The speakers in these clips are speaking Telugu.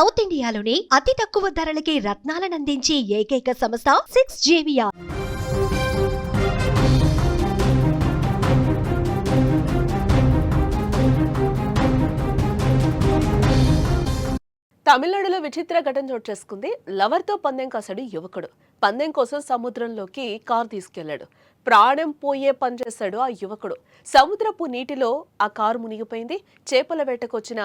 సౌత్ ఇండియాలోని అతి తక్కువ ధరలకి రత్నాలనందించే ఏకైక సంస్థ సిక్స్ జేవియా తమిళనాడులో విచిత్ర ఘటన చోటు చేసుకుంది. లవర్తో పందెం కాసాడు యువకుడు. పందెం కోసం సముద్రంలోకి కారు తీసుకెళ్ళాడు ప్రాణం పోయే పని చేశాడు ఆ యువకుడు. సముద్రపు నీటిలో ఆ కారు మునిగిపోయింది. చేపల వేటకు వచ్చిన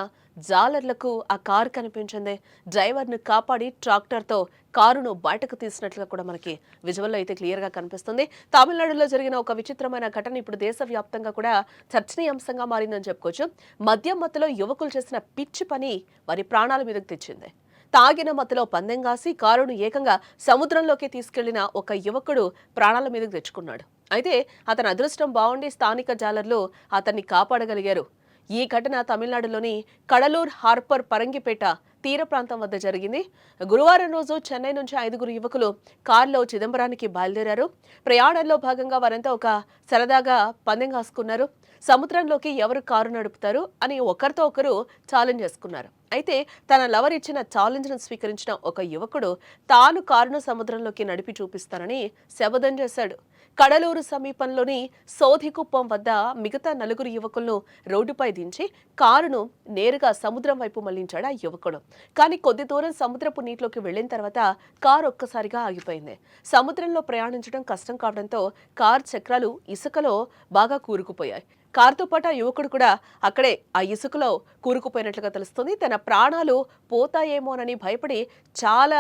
జాలర్లకు ఆ కారు కనిపించింది. డ్రైవర్ను కాపాడి ట్రాక్టర్తో కారును బయటకు తీసినట్లుగా కూడా మనకి విజువల్లో అయితే క్లియర్గా కనిపిస్తుంది. తమిళనాడులో జరిగిన ఒక విచిత్రమైన ఘటన ఇప్పుడు దేశవ్యాప్తంగా కూడా చర్చనీయాంశంగా మారిందని చెప్పుకోవచ్చు. మద్యం మత్తులో యువకులు చేసిన పిచ్చి పని వారి ప్రాణాల మీదకు తెచ్చింది. తాగిన మత్తులో పందెం కాసి కారును ఏకంగా సముద్రంలోకి తీసుకెళ్ళిన ఒక యువకుడు ప్రాణాల మీదకు తెచ్చుకున్నాడు. అయితే అతని అదృష్టం బాగుండి స్థానిక జాలర్లు అతన్ని కాపాడగలిగారు. ఈ ఘటన తమిళనాడులోని కడలూర్ హార్పర్ పరంగిపేట తీర ప్రాంతం వద్ద జరిగింది. గురువారం రోజు చెన్నై నుంచి ఐదుగురు యువకులు కారులో చిదంబరానికి బయలుదేరారు. ప్రయాణంలో భాగంగా వారంతా ఒక సరదాగా పందెం కాసుకున్నారు. సముద్రంలోకి ఎవరు కారు నడుపుతారు అని ఒకరితో ఒకరు ఛాలెంజ్ చేసుకున్నారు. అయితే తన లవర్ ఇచ్చిన ఛాలెంజ్ను స్వీకరించిన ఒక యువకుడు తాను కారును సముద్రంలోకి నడిపి చూపిస్తానని శబదం చేశాడు. కడలూరు సమీపంలోని సోధికుప్పం వద్ద మిగతా నలుగురు యువకులను రోడ్డుపై దించి కారును నేరుగా సముద్రం వైపు మళ్ళించాడు ఆ యువకుడు. కానీ కొద్ది దూరం సముద్రపు నీటిలోకి వెళ్ళిన తర్వాత కారు ఒక్కసారిగా ఆగిపోయింది. సముద్రంలో ప్రయాణించడం కష్టం కావడంతో కార్ చక్రాలు ఇసుకలో బాగా కూరుకుపోయాయి. కారుతో పాటు ఆ యువకుడు కూడా అక్కడే ఆ ఇసుకలో కూరుకుపోయినట్లుగా తెలుస్తుంది. తన ప్రాణాలు పోతాయేమోనని భయపడి చాలా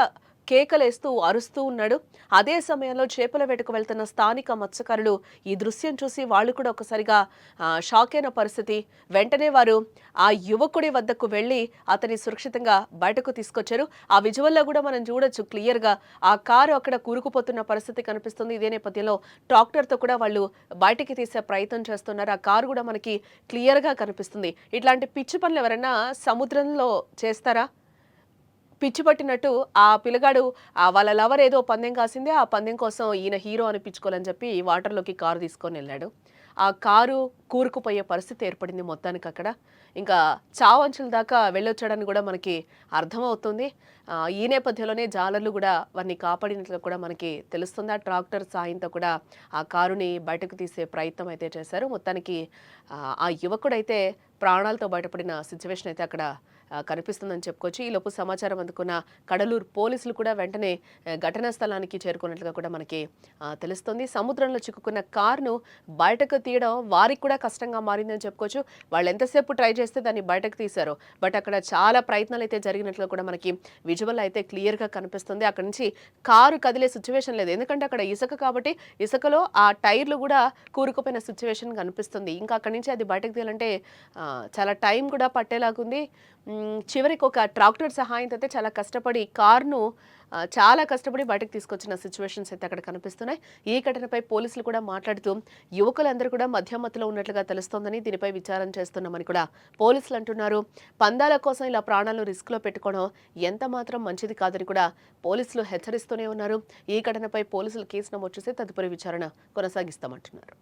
కేకలేస్తూ అరుస్తూ ఉన్నాడు. అదే సమయంలో చేపల వేటకు వెళ్తున్న స్థానిక మత్స్యకారులు ఈ దృశ్యం చూసి వాళ్ళు కూడా ఒకసారిగా షాక్ అయిన పరిస్థితి. వెంటనే వారు ఆ యువకుడి వద్దకు వెళ్ళి అతని సురక్షితంగా బయటకు తీసుకొచ్చారు. ఆ విజువల్లో కూడా మనం చూడొచ్చు క్లియర్గా ఆ కారు అక్కడ కూరుకుపోతున్న పరిస్థితి కనిపిస్తుంది. ఇదే నేపథ్యంలో ట్రాక్టర్తో కూడా వాళ్ళు బయటికి తీసే ప్రయత్నం చేస్తున్నారు. ఆ కారు కూడా మనకి క్లియర్గా కనిపిస్తుంది. ఇట్లాంటి పిచ్చి పనులు ఎవరైనా సముద్రంలో చేస్తారా? పిచ్చి పట్టినట్టు ఆ పిల్లగాడు వాళ్ళ లవర్ ఏదో పందెం కాసింది ఆ పందెం కోసం ఈయన హీరో అనిపించుకోవాలని చెప్పి వాటర్లోకి కారు తీసుకొని వెళ్ళాడు. ఆ కారు కూరుకుపోయే పరిస్థితి ఏర్పడింది మొత్తానికి అక్కడ. ఇంకా చావంచుల దాకా వెళ్ళొచ్చాడని కూడా మనకి అర్థమవుతుంది. ఈ నేపథ్యంలోనే జాలర్లు కూడా వారిని కాపాడినట్లు కూడా మనకి తెలుస్తుంది. ఆ ట్రాక్టర్ సాయంతో కూడా ఆ కారుని బయటకు తీసే ప్రయత్నం అయితే చేశారు. మొత్తానికి ఆ, యువకుడైతే ప్రాణాలతో బయటపడిన సిచ్యువేషన్ అయితే అక్కడ కనిపిస్తుందని చెప్పుకోవచ్చు. ఈ లోపు సమాచారం అందుకున్న కడలూరు పోలీసులు కూడా వెంటనే ఘటనా స్థలానికి చేరుకున్నట్లుగా కూడా మనకి తెలుస్తుంది. సముద్రంలో చిక్కుకున్న కారును బయటకు తీయడం వారికి కూడా కష్టంగా మారిందని చెప్పుకోవచ్చు. వాళ్ళు ఎంతసేపు ట్రై చేస్తే దాన్ని బయటకు తీశారు. బట్ అక్కడ చాలా ప్రయత్నాలు అయితే జరిగినట్లు కూడా మనకి విజువల్ అయితే క్లియర్గా కనిపిస్తుంది. అక్కడ నుంచి కారు కదిలే సిచ్యువేషన్ లేదు. ఎందుకంటే అక్కడ ఇసుక కాబట్టి ఇసుకలో ఆ టైర్లు కూడా కూరుకుపోయిన సిచ్యువేషన్ కనిపిస్తుంది. ఇంకా అక్కడి నుంచి అది బయటకు తీయాలంటే చాలా టైం కూడా పట్టేలాగుంది. చివరికి ఒక ట్రాక్టర్ సహాయంతో అయితే చాలా కష్టపడి కార్ను చాలా కష్టపడి బయటకు తీసుకొచ్చిన సిచ్యువేషన్స్ అయితే అక్కడ కనిపిస్తున్నాయి. ఈ ఘటనపై పోలీసులు కూడా మాట్లాడుతూ యువకులందరూ కూడా మధ్యమత్తులో ఉన్నట్లుగా తెలుస్తోందని దీనిపై విచారం చేస్తున్నామని కూడా పోలీసులు అంటున్నారు. పందాల కోసం ఇలా ప్రాణాలను రిస్క్లో పెట్టుకోవడం ఎంత మాత్రం మంచిది కాదని కూడా పోలీసులు హెచ్చరిస్తూనే ఉన్నారు. ఈ ఘటనపై పోలీసులు కేసు నమోదు చేసి తదుపరి విచారణ కొనసాగిస్తామంటున్నారు.